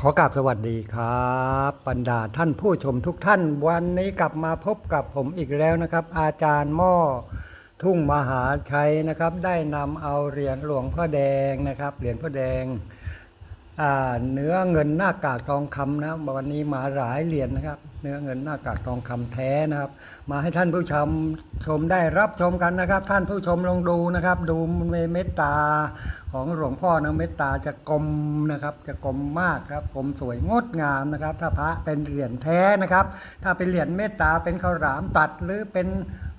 ขอกราบสวัสดีครับบรรดาท่านผู้ชมทุกท่าน วันนี้กลับมาพบกับผมอีกแล้วนะครับ อาจารย์หม้อทุ่งมหาชัยนะครับ ได้นำเอาเหรียญหลวงพ่อแดงนะครับเหรียญพ่อแดงเนื้อเงินหน้ากากทองคำนะวันนี้มาหลายเหรียญนะครับ นื้อเงินหน้ากากทองคำแท้นะครับ มาให้ท่านผู้ชมชมได้รับชมกันนะครับ ท่านผู้ชมลองดูนะครับ ดูเมตตาของหลวงพ่อนะเมตตาจะกลมนะครับ จะกลมมากครับกลมสวยงดงามนะครับ ถ้าพระเป็นเหรียญแท้นะครับ ถ้าเป็นเหรียญเมตตาเป็นข้าวหลามตัดหรือเป็น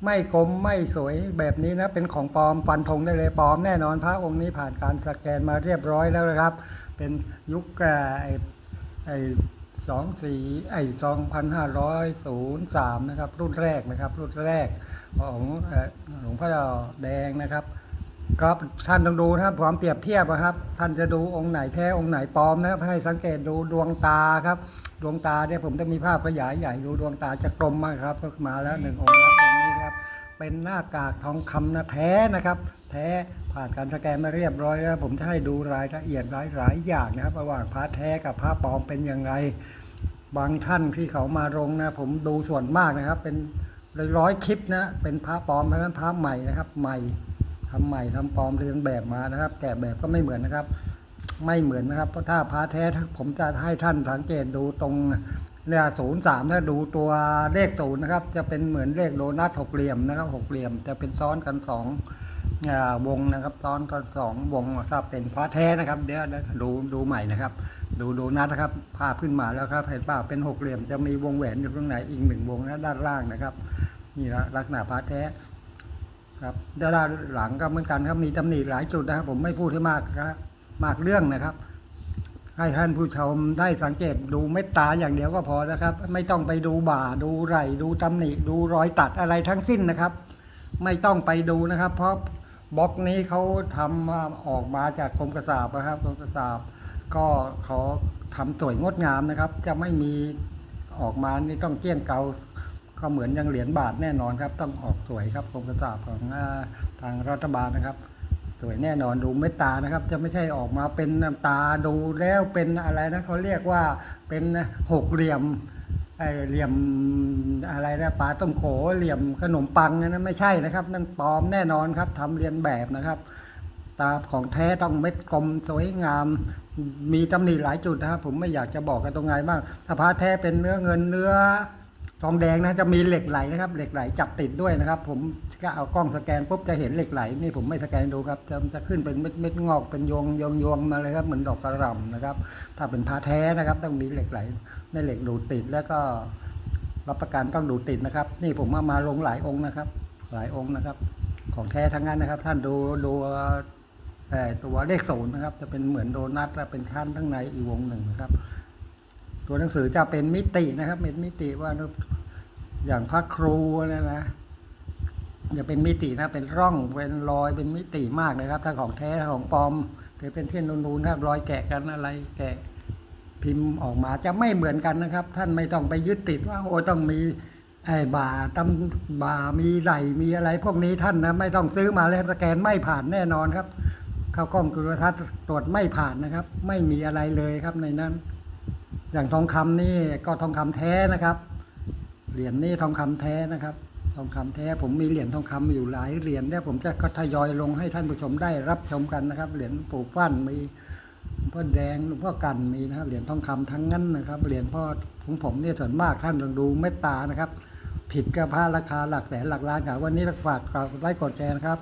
ไม่กลมไม่สวยแบบนี้นะเป็นของปลอมฟันธงได้เลยปลอมแน่นอนพระองค์นี้ผ่านการสแกนมาเรียบร้อยแล้วนะครับ เป็นยุคไอ้ สองสี่ไอ้สองพันห้าร้อยศูนย์สามนะครับ รุ่นแรกนะครับ รุ่นแรกของหลวงพ่อแดงนะครับครับท่านต้องดูนะครับความเปรียบเทียบนะครับ ท่านจะดูองค์ไหนแท้องค์ไหนปลอมนะครับให้สังเกตดูดวงตาครับ ดวงตาเนี่ยผมจะมีภาพขยายใหญ่ดูดวงตาจะกลมมากครับก็มาแล้วหนึ่งองค์ครับตรงนี้ครับ เป็นหน้ากากทองคำนะแท้นะครับ แท้ ผ่านการสแกนมาเรียบร้อยแล้ว ผมจะให้ดูรายละเอียดหลายหลายอย่างนะครับ ระหว่างพระแท้กับพระปลอมเป็นอย่างไร บางท่านที่เขามาลงนะ ผมดูส่วนมากนะครับ เป็นร้อยคลิปนะ เป็นพระปลอมทั้งนั้นพระใหม่นะครับใหม่ทำใหม่ทำปลอมเรียนแบบมานะครับแกะแบบก็ไม่เหมือนนะครับ ไม่เหมือนนะครับเพราะถ้าพระแท้ผมจะให้ท่านสังเกตดูตรงเนี่ยศูนย์สามถ้าดูตัวเลขศูนย์นะครับ จะเป็นเหมือนเลขโดนัทหกเหลี่ยมนะครับหกเหลี่ยมจะเป็นซ้อนกันสอง วงนะครับซ้อนกันสองวงถ้าเป็นพระแท้นะครับเดี๋ยวดูดูใหม่นะครับ ดูดูนัดนะครับภาพขึ้นมาแล้วครับเห็นเปล่าเป็นหกเหลี่ยมจะมีวงแหวนอยู่ตรงไหนอีกหนึ่งวงนะด้านล่างนะครับ นี่ละลักษณะพระแท้ครับด้านหลังก็เหมือนกันครับมีตำหนิหลายจุดนะครับ ผมไม่พูดให้มากครับมากเรื่องนะครับ ให้ท่านผู้ชมได้สังเกตดูเม็ดตาอย่างเดียวก็พอนะครับ ไม่ต้องไปดูบ่าดูไหล่ดูตำหนิดูรอยตัดอะไรทั้งสิ้นนะครับ ไม่ต้องไปดูนะครับ เพราะ บล็อกนี้เขาทำมาออกมาจากกรมกระสาบนะครับกรมกระสาบก็เขาทำสวยงดงามนะครับ จะไม่มีออกมานี่ต้องเกี้ยงเกาก็เหมือนยังเหรียญบาทแน่นอนครับ ต้องออกสวยครับกรมกระสาบของทางรัฐบาลนะครับ สวยแน่นอนดูเม็ดตานะครับ จะไม่ใช่ออกมาเป็นตาดูแล้วเป็นอะไรนะเขาเรียกว่าเป็นหกเหลี่ยม ไอเหลี่ยมอะไรนะปลาต้มโขเหลี่ยมขนมปังนะไม่ใช่นะครับ นั่นปลอมแน่นอนครับทำเรียนแบบนะครับ ตาของแท้ต้องเม็ดกลมสวยงาม มีตำหนิหลายจุดนะครับ ผมไม่อยากจะบอกกันตรงไหนบ้างถ้าพระแท้เป็นเนื้อเงินเนื้อ ทองแดงนะจะมีเหล็กไหลนะครับ เหล็กไหลจับติดด้วยนะครับ ผมก็เอากล้องสแกนปุ๊บจะเห็นเหล็กไหลนี่ผมไม่สแกนดูครับจะจะขึ้นเป็นเม็ดเม็ดงอกเป็นยวงยวงยวงมาเลยครับเหมือนดอกกระหล่ำนะครับ ถ้าเป็นพาแท้นะครับ ต้องมีเหล็กไหลในเหล็กดูดติดแล้วก็รับประกันต้องดูดติดนะครับ นี่ผมมามาลงหลายองค์นะครับ หลายองค์นะครับ ของแท้ทั้งนั้นนะครับ ท่านดูดูตัวเลขศูนย์นะครับ จะเป็นเหมือนโดนัทและเป็นชั้นข้างในอีกวงหนึ่งนะครับ ตัวหนังสือจะเป็นมิตินะครับเป็นมิติว่าอย่างพระครูนี่นะจะเป็นมิตินะเป็นร่องเป็นรอยเป็นมิติมากนะครับ ถ้าของแท้ของปลอมจะเป็นเส้นนูนๆนะครับรอยแกะกันอะไรแกะพิมพ์ออกมาจะไม่เหมือนกันนะครับ ท่านไม่ต้องไปยึดติดว่าโอ้ต้องมีไอ้บ่าตำบ่ามีไหลมีอะไร พวกนี้ท่านนะไม่ต้องซื้อมาแล้วสแกนไม่ผ่านแน่นอนครับ เข้ากล้องกุลทัศน์ตรวจไม่ผ่านนะครับ ไม่มีอะไรเลยครับในนั้น อย่างทองคำนี่ก็ทองคำแท้นะครับ เหรียญนี่ทองคำแท้นะครับ ทองคำแท้ผมมีเหรียญทองคำอยู่หลายเหรียญเนี่ยผมจะก็ทยอยลงให้ท่านผู้ชมได้รับชมกันนะครับ เหรียญปู่ฟั่นมีหลวงพ่อแดงหลวงพ่อกันมีนะครับเหรียญทองคำทั้งนั้นนะครับเหรียญพ่อของผมเนี่ยส่วนมากท่านลองดูเมตตานะครับ ผิดกับผ้าราคาหลักแสนหลักล้านครับวันนี้ฝากกดไลค์กดแชร์นะครับ